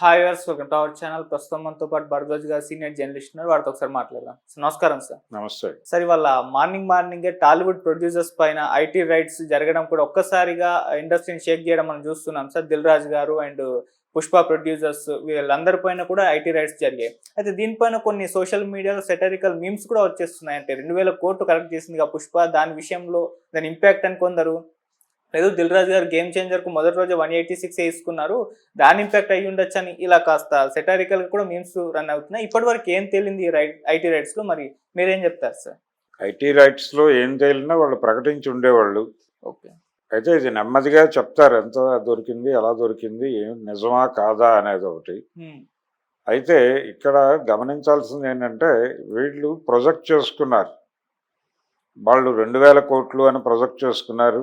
Hi వర్స్ welcome to our channel ప్రస్తుతం మనతో పాటు భరద్వాజ్ గారు సీనియర్ జర్నలిస్ట్ ఉన్నారు. వారితో ఒకసారి మాట్లాడదాం. సో నమస్కారం సార్ నమస్తే. సార్ ఇవాళ మార్నింగ్ మార్నింగ్ టాలీవుడ్ ప్రొడ్యూసర్స్ పైన ఐటీ రైట్స్ జరగడం కూడా ఒక్కసారిగా ఇండస్ట్రీని షేక్ చేయడం మనం చూస్తున్నాం సార్ దిల్ రాజు గారు అండ్ పుష్ప ప్రొడ్యూసర్స్ వీళ్ళందరి పైన కూడా ఐటీ రైట్స్ జరిగాయి. అయితే దీనిపైన కొన్ని సోషల్ మీడియాలో సెటరికల్ మీమ్స్ కూడా వచ్చేస్తున్నాయి అంటే రెండు వేల కోట్లు కరెక్ట్ చేసింది పుష్ప దాని విషయంలో దాని ఇంపాక్ట్ అని కొందరు లేదు దిల్ రాజు గారు గేమ్ చేంజర్కు మొదటి రోజు వన్ ఎయిటీ సిక్స్ వేసుకున్నారు దాని ఇంపాక్ట్ అయ్యి ఉండొచ్చు అని ఇలా కాస్త సెటారికల్ కూడా మీమ్స్ రన్ అవుతున్నాయి. ఇప్పటి వరకు ఏం తేలింది ఐటీ రైట్స్లో? మరి మీరేం చెప్తారు సార్? ఐటీ రైట్స్లో ఏం తేలినా వాళ్ళు ప్రకటించి ఉండేవాళ్ళు. ఓకే. అయితే ఇది నెమ్మదిగా చెప్తారు ఎంత దొరికింది ఎలా దొరికింది ఏం నిజమా కాదా అనేది ఒకటి. అయితే ఇక్కడ గమనించాల్సింది ఏంటంటే వీళ్ళు ప్రొజెక్ట్ చేసుకున్నారు. వాళ్ళు రెండు వేల కోట్లు అని ప్రొజెక్ట్ చేసుకున్నారు.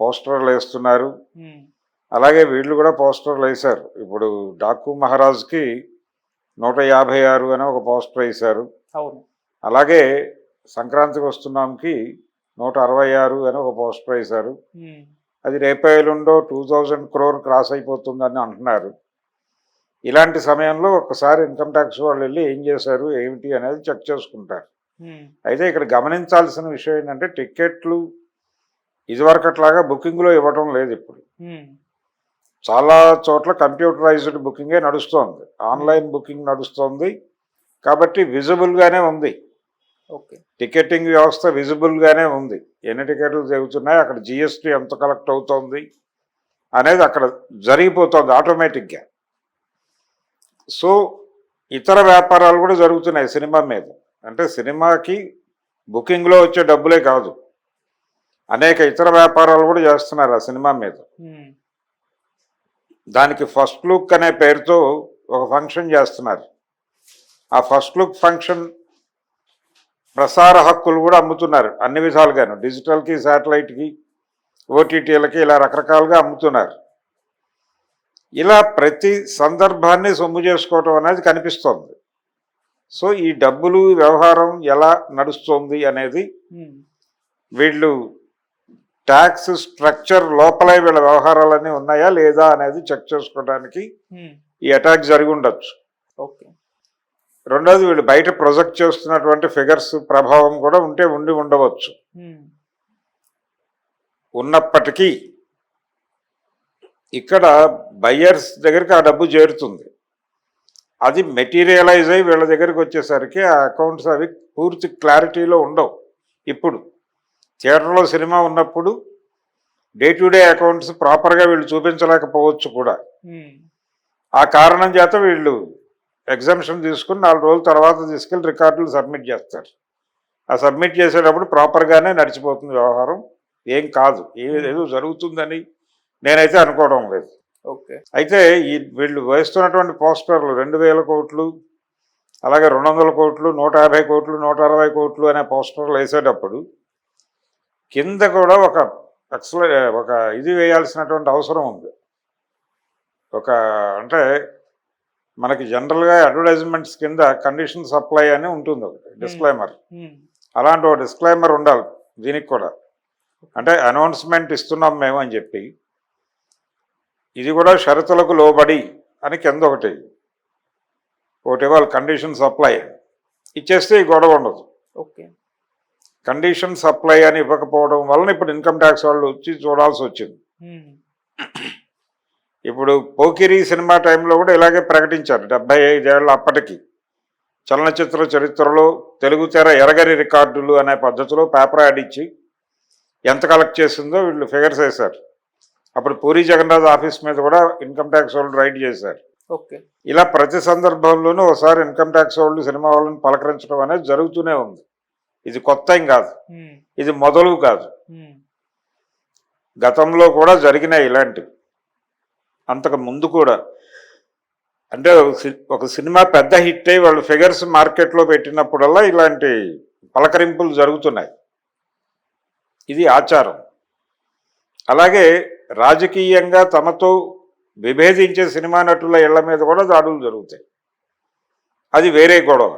పోస్టర్లు వేస్తున్నారు. అలాగే వీళ్ళు కూడా పోస్టర్లు వేశారు. ఇప్పుడు డాకు మహారాజ్కి నూట యాభై ఆరు అని ఒక పోస్టర్ వేశారు. అలాగే సంక్రాంతికి వస్తున్నాంకి నూట అరవై ఆరు అని ఒక పోస్టర్ వేశారు. అది రేపే ఎల్లుండో టూ థౌజండ్ క్రోర్ క్రాస్ అయిపోతుందని అంటున్నారు. ఇలాంటి సమయంలో ఒకసారి ఇన్కమ్ ట్యాక్స్ వాళ్ళు వెళ్ళి ఏం చేశారు ఏమిటి అనేది చెక్ చేసుకుంటారు. అయితే ఇక్కడ గమనించాల్సిన విషయం ఏంటంటే టికెట్లు ఇదివరకట్లాగా బుకింగ్లో ఇవ్వటం లేదు ఇప్పుడు. చాలా చోట్ల కంప్యూటరైజ్డ్ బుకింగే నడుస్తోంది. ఆన్లైన్ బుకింగ్ నడుస్తోంది. కాబట్టి విజిబుల్గానే ఉంది. ఓకే. టికెటింగ్ వ్యవస్థ విజిబుల్గానే ఉంది. ఎన్ని టికెట్లు జరుగుతున్నాయి అక్కడ జిఎస్టీ ఎంత కలెక్ట్ అవుతోంది అనేది అక్కడ జరిగిపోతుంది ఆటోమేటిక్గా. సో ఇతర వ్యాపారాలు కూడా జరుగుతున్నాయి సినిమా మీద. అంటే సినిమాకి బుకింగ్లో వచ్చే డబ్బులే కాదు. అనేక ఇతర వ్యాపారాలు కూడా చేస్తున్నారు ఆ సినిమా మీద. దానికి ఫస్ట్ లుక్ అనే పేరుతో ఒక ఫంక్షన్ చేస్తున్నారు. ఆ ఫస్ట్ లుక్ ఫంక్షన్ ప్రసార హక్కులు కూడా అమ్ముతున్నారు అన్ని విధాలుగాను. డిజిటల్కి శాటిలైట్కి ఓటీటీలకి ఇలా రకరకాలుగా అమ్ముతున్నారు. ఇలా ప్రతి సందర్భాన్ని సొమ్ము చేసుకోవటం అనేది కనిపిస్తోంది. సో ఈ డబ్బులు వ్యవహారం ఎలా నడుస్తుంది అనేది వీళ్ళు ట్యాక్స్ స్ట్రక్చర్ లోపలే వీళ్ళ వ్యవహారాలన్నీ ఉన్నాయా లేదా అనేది చెక్ చేసుకోవడానికి ఉమ్, ఈ అటాక్ జరిగి ఉండొచ్చు. ఓకే. రెండోది వీళ్ళు బయట ప్రొజెక్ట్ చేస్తున్నటువంటి ఫిగర్స్ ప్రభావం కూడా ఉంటే ఉండి ఉండవచ్చు. ఉమ్, ఉన్నప్పటికీ ఇక్కడ బయ్యర్స్ దగ్గరికి ఆ డబ్బు చేరుతుంది. అది మెటీరియలైజ్ అయ్యి వీళ్ళ దగ్గరికి వచ్చేసరికి ఆ అకౌంట్స్ అవి పూర్తి క్లారిటీలో ఉండవు. ఇప్పుడు థియేటర్లో సినిమా ఉన్నప్పుడు డే టు డే అకౌంట్స్ ప్రాపర్గా వీళ్ళు చూపించలేకపోవచ్చు కూడా. ఆ కారణం చేత వీళ్ళు ఎగ్జామ్షన్ తీసుకుని నాలుగు రోజుల తర్వాత తీసుకెళ్ళి రికార్డులు సబ్మిట్ చేస్తారు. ఆ సబ్మిట్ చేసేటప్పుడు ప్రాపర్గానే నడిచిపోతుంది వ్యవహారం. ఏం కాదు. ఏదో జరుగుతుందని నేనైతే అనుకోవడం లేదు. ఓకే. అయితే ఈ వీళ్ళు వేస్తున్నటువంటి పోస్టర్లు రెండు వేల కోట్లు అలాగే రెండు వందల కోట్లు నూట యాభై కోట్లు నూట అరవై కోట్లు అనే పోస్టర్లు వేసేటప్పుడు కింద కూడా ఒక ఎక్సల ఒక ఇది వేయాల్సినటువంటి అవసరం ఉంది. ఒక అంటే మనకి జనరల్గా అడ్వర్టైజ్మెంట్స్ కింద కండిషన్ సప్లై అని ఉంటుంది ఒకటి డిస్క్లైమర్. అలాంటి ఒక డిస్క్లైమర్ ఉండాలి దీనికి కూడా. అంటే అనౌన్స్మెంట్ ఇస్తున్నాం మేము అని చెప్పి ఇది కూడా షరతులకు లోబడి అని కింద ఒకటి. ఒకటి ఇవ్వాలి కండిషన్ సప్లై. ఇచ్చేస్తే ఈ గొడవ ఉండదు. ఓకే. కండిషన్ సప్లై అని ఇవ్వకపోవడం వలన ఇప్పుడు ఇన్కమ్ ట్యాక్స్ వాళ్ళు వచ్చి చూడాల్సి వచ్చింది. ఇప్పుడు పోకిరి సినిమా టైంలో కూడా ఇలాగే ప్రకటించారు డెబ్బై ఐదేళ్ళ అప్పటికి. చలనచిత్ర చరిత్రలో తెలుగు తెర ఎరగని రికార్డులు అనే పద్ధతిలో పేపర్ యాడ్ ఇచ్చి ఎంత కలెక్ట్ చేసిందో వీళ్ళు ఫిగర్స్ వేశారు. అప్పుడు పూరి జగన్నాథ్ ఆఫీస్ మీద కూడా ఇన్కమ్ ట్యాక్స్ వాళ్ళు రైడ్ చేశారు. ఇలా ప్రతి సందర్భంలోనూ ఒకసారి ఇన్కమ్ ట్యాక్స్ వాళ్ళు సినిమా వాళ్ళని పలకరించడం అనేది జరుగుతూనే ఉంది. ఇది కొత్త ఏం కాదు. ఇది మొదలు కాదు. గతంలో కూడా జరిగినాయి ఇలాంటివి. అంతకు ముందు కూడా. అంటే ఒక సినిమా పెద్ద హిట్ అయ్యి వాళ్ళు ఫిగర్స్ మార్కెట్లో పెట్టినప్పుడల్లా ఇలాంటి పలకరింపులు జరుగుతున్నాయి. ఇది ఆచారం. అలాగే రాజకీయంగా తమతో విభేదించే సినిమా నటుల ఇళ్ళ మీద కూడా దాడులు జరుగుతాయి. అది వేరే గొడవ.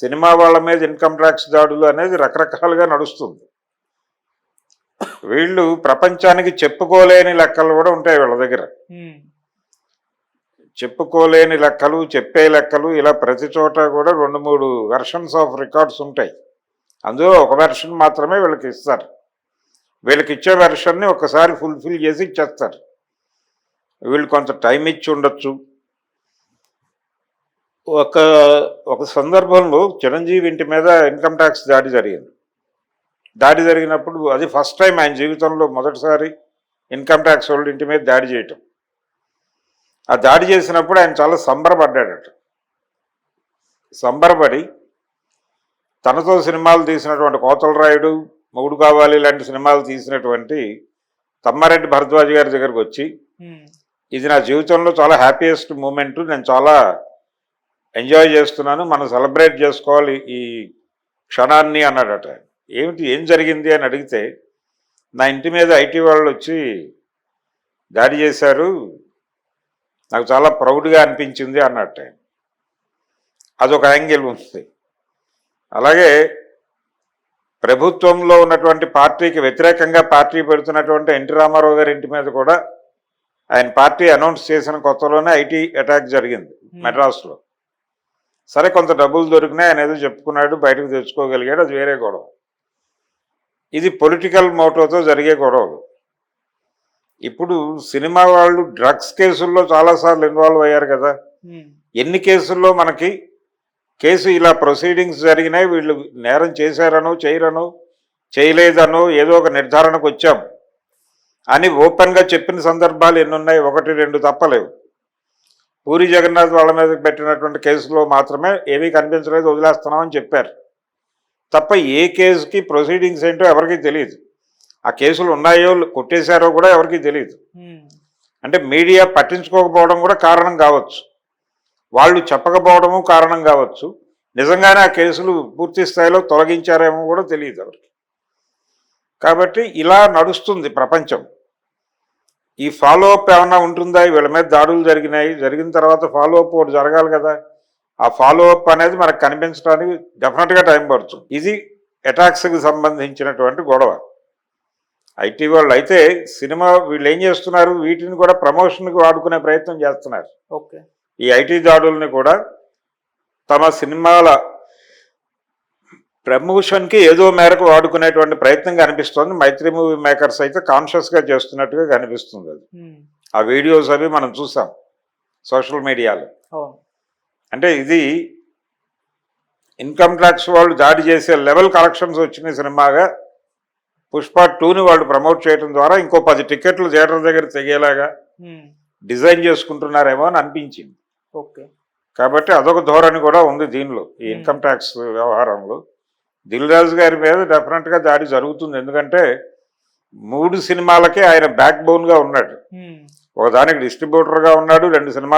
సినిమా వాళ్ళ మీద ఇన్కమ్ ట్యాక్స్ దాడులు అనేది రకరకాలుగా నడుస్తుంది. వీళ్ళు ప్రపంచానికి చెప్పుకోలేని లెక్కలు కూడా ఉంటాయి వీళ్ళ దగ్గర. చెప్పుకోలేని లెక్కలు చెప్పే లెక్కలు ఇలా ప్రతి చోట కూడా రెండు మూడు వెర్షన్స్ ఆఫ్ రికార్డ్స్ ఉంటాయి. అందులో ఒక వెర్షన్ మాత్రమే వీళ్ళకి ఇస్తారు. వీళ్ళకి ఇచ్చే వెర్షన్ని ఒకసారి ఫుల్ఫిల్ చేసి ఇచ్చేస్తారు. వీళ్ళు కొంత టైం ఇచ్చి ఉండొచ్చు. ఒక ఒక సందర్భంలో చిరంజీవి ఇంటి మీద ఇన్కమ్ ట్యాక్స్ దాడి జరిగింది. దాడి జరిగినప్పుడు అది ఫస్ట్ టైం ఆయన జీవితంలో మొదటిసారి ఇన్కమ్ ట్యాక్స్ వాళ్ళు ఇంటి మీద దాడి చేయటం. ఆ దాడి చేసినప్పుడు ఆయన చాలా సంబరపడ్డాడట. సంబరపడి తనతో సినిమాలు తీసినటువంటి కోతల రాయుడు మొగుడు కావాలి లాంటి సినిమాలు తీసినటువంటి తమ్మారెడ్డి భరద్వాజ్ గారి దగ్గరకు వచ్చి ఇది నా జీవితంలో చాలా హ్యాపీయెస్ట్ మూమెంట్ నేను చాలా ఎంజాయ్ చేస్తున్నాను మనం సెలబ్రేట్ చేసుకోవాలి ఈ క్షణాన్ని అన్నాడట. ఏమిటి ఏం జరిగింది అని అడిగితే నా ఇంటి మీద ఐటీ వాళ్ళు వచ్చి దాడి చేశారు నాకు చాలా ప్రౌడ్గా అనిపించింది అన్నట్టు. అదొక యాంగిల్ ఉంది. అలాగే ప్రభుత్వంలో ఉన్నటువంటి పార్టీకి వ్యతిరేకంగా పార్టీ పెడుతున్నటువంటి ఎన్టీ రామారావు గారి ఇంటి మీద కూడా ఆయన పార్టీ అనౌన్స్ చేసిన కొత్తలోనే ఐటీ అటాక్ జరిగింది మెడ్రాస్లో సరే కొంత డబ్బులు దొరికినాయి ఆయన ఏదో చెప్పుకున్నాడు బయటకు తెచ్చుకోగలిగాడు అది వేరే గొడవ. ఇది పొలిటికల్ మోటోతో జరిగే గొడవలు ఇప్పుడు సినిమా వాళ్ళు డ్రగ్స్ కేసుల్లో చాలాసార్లు ఇన్వాల్వ్ అయ్యారు కదా. ఎన్ని కేసుల్లో మనకి కేసు ఇలా ప్రొసీడింగ్స్ జరిగినాయి వీళ్ళు నేరం చేశారనో చేయరనో చేయలేదనో ఏదో ఒక నిర్ధారణకు వచ్చాం. అని ఓపెన్గా చెప్పిన సందర్భాలు ఎన్ని ఉన్నాయి ఒకటి రెండు తప్పలేవు. పూరి జగన్నాథ్ వాళ్ళ మీద పెట్టినటువంటి కేసులో మాత్రమే ఏమీ కనిపించలేదు వదిలేస్తున్నామని చెప్పారు. తప్ప ఏ కేసుకి ప్రొసీడింగ్స్ ఏంటో ఎవరికీ తెలియదు ఆ కేసులు ఉన్నాయో కొట్టేశారో కూడా ఎవరికీ తెలియదు అంటే మీడియా పట్టించుకోకపోవడం కూడా కారణం కావచ్చు. వాళ్ళు చెప్పకపోవడము కారణం కావచ్చు. నిజంగానే ఆ కేసులు పూర్తి స్థాయిలో తొలగించారేమో కూడా తెలియదు ఎవరికి. కాబట్టి ఇలా నడుస్తుంది ప్రపంచం. ఈ ఫాలో అప్ ఏమన్నా ఉంటుందా? వీళ్ళ మీద దాడులు జరిగినాయి. జరిగిన తర్వాత ఫాలో అప్ ఒకటి జరగాలి కదా. ఆ ఫాలో అప్ అనేది మనకు కనిపించడానికి డెఫినెట్గా టైం పడుతుంది. ఇది అటాక్స్కి సంబంధించినటువంటి గొడవ. ఐటీ వాళ్ళు అయితే సినిమా వీళ్ళు ఏం చేస్తున్నారు? వీటిని కూడా ప్రమోషన్కి వాడుకునే ప్రయత్నం చేస్తున్నారు. ఓకే. ఈ ఐటీ దాడుల్ని కూడా తమ సినిమాల ప్రమోషన్కి ఏదో మేరకు వాడుకునేటువంటి ప్రయత్నం కనిపిస్తోంది. మైత్రి మూవీ మేకర్స్ అయితే కాన్షియస్గా చేస్తున్నట్టుగా కనిపిస్తుంది అది. ఆ వీడియోస్ అవి మనం చూసాం సోషల్ మీడియాలో. అంటే ఇది ఇన్కమ్ ట్యాక్స్ వాళ్ళు దాడి చేసే లెవెల్ కలెక్షన్స్ వచ్చిన సినిమాగా పుష్ప టూని వాళ్ళు ప్రమోట్ చేయడం ద్వారా ఇంకో పది టికెట్లు థియేటర్ దగ్గర తెగేలాగా డిజైన్ చేసుకుంటున్నారేమో అని అనిపించింది. ఓకే. కాబట్టి అదొక ధోరణి కూడా ఉంది దీనిలో ఈ ఇన్కమ్ ట్యాక్స్ వ్యవహారంలో. రాజు గారి మీద డెఫినెట్గా దాడి జరుగుతుంది. ఎందుకంటే మూడు సినిమాలకే ఆయన బ్యాక్ బోన్గా ఉన్నాడు. ఒకదానికి డిస్ట్రిబ్యూటర్గా ఉన్నాడు రెండు సినిమాల